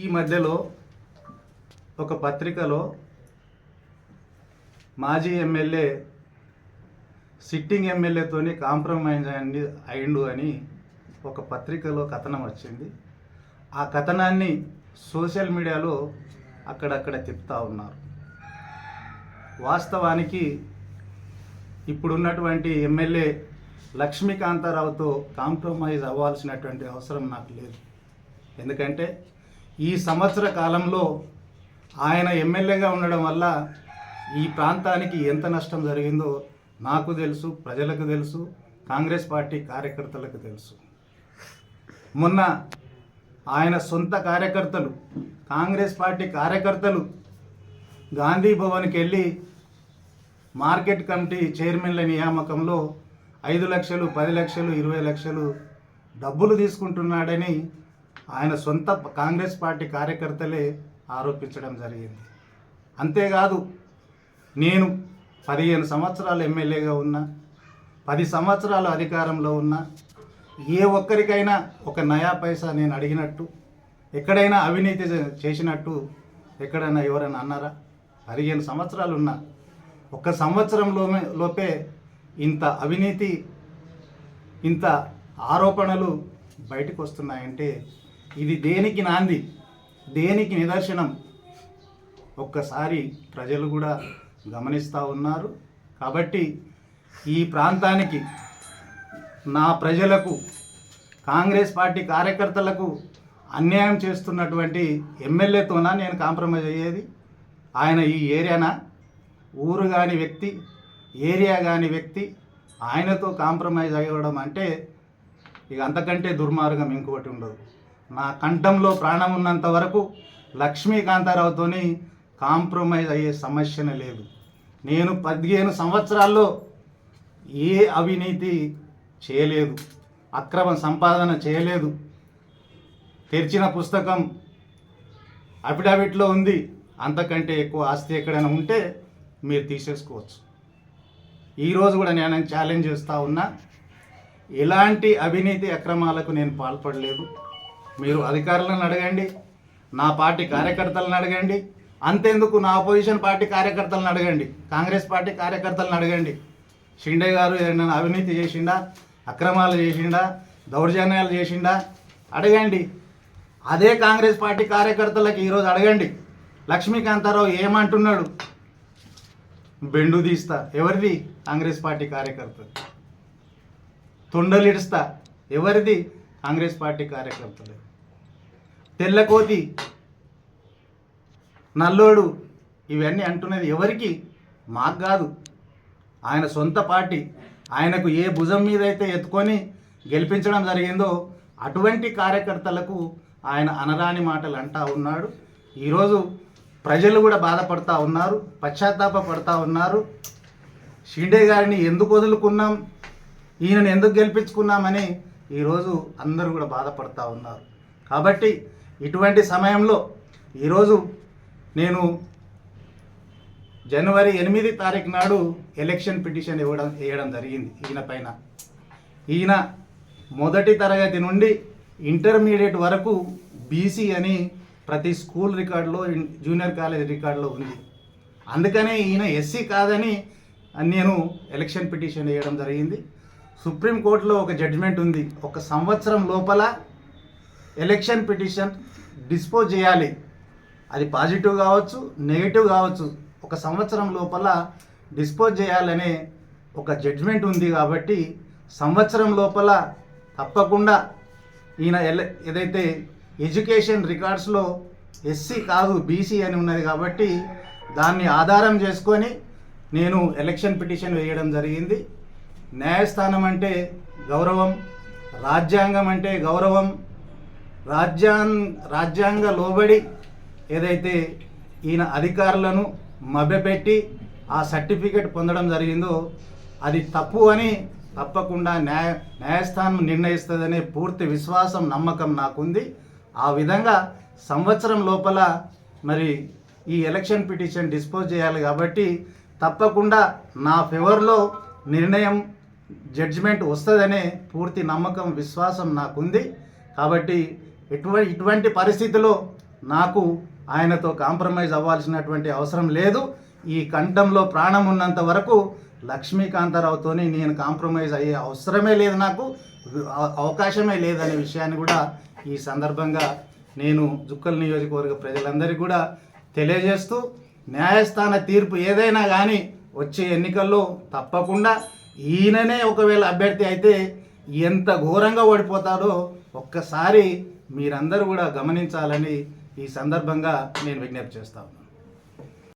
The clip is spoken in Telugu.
ఈ మధ్యలో ఒక పత్రికలో మాజీ ఎమ్మెల్యే సిట్టింగ్ ఎమ్మెల్యేతోని కాంప్రమైజ్ అయింది అయిండు అని ఒక పత్రికలో కథనం వచ్చింది. ఆ కథనాన్ని సోషల్ మీడియాలో అక్కడక్కడ తిప్పుతూ ఉన్నారు. వాస్తవానికి ఇప్పుడున్నటువంటి ఎమ్మెల్యే లక్ష్మీకాంతారావుతో కాంప్రమైజ్ అవ్వాల్సినటువంటి అవసరం నాకు లేదు. ఎందుకంటే ఈ సంవత్సర కాలంలో ఆయన ఎమ్మెల్యేగా ఉండడం వల్ల ఈ ప్రాంతానికి ఎంత నష్టం జరిగిందో నాకు తెలుసు ప్రజలకు తెలుసు కాంగ్రెస్ పార్టీ కార్యకర్తలకు తెలుసు. మొన్న ఆయన సొంత కార్యకర్తలు కాంగ్రెస్ పార్టీ కార్యకర్తలు గాంధీ భవన్కి వెళ్ళి మార్కెట్ కమిటీ చైర్మన్ల నియామకంలో ఐదు లక్షలు పది లక్షలు ఇరవై లక్షలు డబ్బులు తీసుకుంటున్నాడని ఆయన సొంత కాంగ్రెస్ పార్టీ కార్యకర్తలే ఆరోపించడం జరిగింది. అంతేకాదు నేను పదిహేను సంవత్సరాలు ఎమ్మెల్యేగా ఉన్నా పది సంవత్సరాలు అధికారంలో ఉన్నా ఏ ఒక్కరికైనా ఒక నయా పైసా నేను అడిగినట్టు ఎక్కడైనా అవినీతి చేసినట్టు ఎక్కడైనా ఎవరైనా అన్నారా? పదిహేను సంవత్సరాలు ఉన్నా ఒక్క సంవత్సరంలో లోపే ఇంత అవినీతి ఇంత ఆరోపణలు బయటకు వస్తున్నాయంటే ఇది దేనికి నాంది? దేనికి నిదర్శనం? ఒక్కసారి ప్రజలు కూడా గమనిస్తూ ఉన్నారు. కాబట్టి ఈ ప్రాంతానికి నా ప్రజలకు కాంగ్రెస్ పార్టీ కార్యకర్తలకు అన్యాయం చేస్తున్నటువంటి ఎమ్మెల్యేతోనా నేను కాంప్రమైజ్ అయ్యేది? ఆయన ఈ ఏరియానా? ఊరు కాని వ్యక్తి ఏరియా కాని వ్యక్తి ఆయనతో కాంప్రమైజ్ అవ్వడం అంటే ఇక అంతకంటే దుర్మార్గం ఇంకొకటి ఉండదు. నా కంఠంలో ప్రాణం ఉన్నంత వరకు లక్ష్మీకాంతారావుతోని కాంప్రమైజ్ అయ్యే సమస్యనే లేదు. నేను పదిహేను సంవత్సరాల్లో ఏ అవినీతి చేయలేదు అక్రమ సంపాదన చేయలేదు. తెరిచిన పుస్తకం అఫిడవిట్లో ఉంది. అంతకంటే ఎక్కువ ఆస్తి ఎక్కడైనా ఉంటే మీరు తీసేసుకోవచ్చు. ఈరోజు కూడా నేను ఛాలెంజ్ చేస్తూ ఉన్నా ఎలాంటి అవినీతి అక్రమాలకు నేను పాల్పడలేదు. మీరు అధికారులను అడగండి నా పార్టీ కార్యకర్తలను అడగండి అంతెందుకు నా అపోజిషన్ పార్టీ కార్యకర్తలను అడగండి కాంగ్రెస్ పార్టీ కార్యకర్తలను అడగండి. షిండే గారు ఏదైనా అవినీతి చేసిండా అక్రమాలు చేసిండా దౌర్జన్యాలు చేసిండా? అడగండి. అదే కాంగ్రెస్ పార్టీ కార్యకర్తలకు ఈరోజు అడగండి. లక్ష్మీకాంతారావు ఏమంటున్నాడు? బెండు తీస్తా. ఎవరిది? కాంగ్రెస్ పార్టీ కార్యకర్తలు తొండలిడుస్తా. ఎవరిది? కాంగ్రెస్ పార్టీ కార్యకర్తలే. తెల్లకోతి నల్లోడు ఇవన్నీ అంటున్నది ఎవరికి? మాకు కాదు. ఆయన సొంత పార్టీ. ఆయనకు ఏ భుజం మీద అయితే ఎత్తుకొని గెలిపించడం జరిగిందో అటువంటి కార్యకర్తలకు ఆయన అనరాని మాటలు అంటా ఉన్నాడు. ఈరోజు ప్రజలు కూడా బాధపడతా ఉన్నారు పశ్చాత్తాప పడతా ఉన్నారు. షిండే గారిని ఎందుకు వదులుకున్నాం? ఈయనను ఎందుకు గెలిపించుకున్నామని ఈరోజు అందరూ కూడా బాధపడతా ఉన్నారు. కాబట్టి ఇటువంటి సమయంలో ఈరోజు నేను జనవరి ఎనిమిది తారీఖు నాడు ఎలక్షన్ పిటిషన్ ఇవ్వడం వేయడం జరిగింది ఈయన పైన. ఈయన మొదటి తరగతి నుండి ఇంటర్మీడియట్ వరకు బీసీ అని ప్రతి స్కూల్ రికార్డులో జూనియర్ కాలేజ్ రికార్డులో ఉంది. అందుకనే ఈయన ఎస్సీ కాదని నేను ఎలక్షన్ పిటిషన్ వేయడం జరిగింది. సుప్రీంకోర్టులో ఒక జడ్జిమెంట్ ఉంది. ఒక సంవత్సరం లోపల ఎలక్షన్ పిటిషన్ డిస్పోజ్ చేయాలి. అది పాజిటివ్ కావచ్చు నెగిటివ్ కావచ్చు. ఒక సంవత్సరం లోపల డిస్పోజ్ చేయాలనే ఒక జడ్జ్మెంట్ ఉంది కాబట్టి సంవత్సరం లోపల తప్పకుండా ఈయన ఎల ఏదైతే ఎడ్యుకేషన్ రికార్డ్స్లో ఎస్సీ కాదు బీసీ అని ఉన్నది కాబట్టి దాన్ని ఆధారం చేసుకొని నేను ఎలక్షన్ పిటిషన్ వేయడం జరిగింది. న్యాయస్థానం అంటే గౌరవం రాజ్యాంగం అంటే గౌరవం రాజ్యాంగ రాజ్యాంగ లోబడి ఏదైతే ఈయన అధికారులను మభ్యపెట్టి ఆ సర్టిఫికెట్ పొందడం జరిగిందో అది తప్పు అని తప్పకుండా న్యాయ న్యాయస్థానం నిర్ణయిస్తుందనే పూర్తి విశ్వాసం నమ్మకం నాకుంది. ఆ విధంగా సంవత్సరం లోపల మరి ఈ ఎలక్షన్ పిటిషన్ డిస్పోజ్ చేయాలి కాబట్టి తప్పకుండా నా ఫేవర్లో నిర్ణయం జడ్జిమెంట్ వస్తుందనే పూర్తి నమ్మకం విశ్వాసం నాకుంది. కాబట్టి ఎటువంటి ఇటువంటి పరిస్థితిలో నాకు ఆయనతో కాంప్రమైజ్ అవ్వాల్సినటువంటి అవసరం లేదు. ఈ కంఠంలో ప్రాణం ఉన్నంత వరకు లక్ష్మీకాంతారావుతోని నేను కాంప్రమైజ్ అయ్యే అవసరమే లేదు నాకు. అవకాశమే లేదనే విషయాన్ని కూడా ఈ సందర్భంగా నేను జుక్కల్ నియోజకవర్గ ప్రజలందరికీ కూడా తెలియజేస్తూ న్యాయస్థాన తీర్పు ఏదైనా కానీ వచ్చే ఎన్నికల్లో తప్పకుండా ఈయననే ఒకవేళ అభ్యర్థి అయితే ఎంత ఘోరంగా ఓడిపోతాడో ఒక్కసారి మీరందరూ కూడా గమనించాలని ఈ సందర్భంగా నేను విజ్ఞప్తి చేస్తాను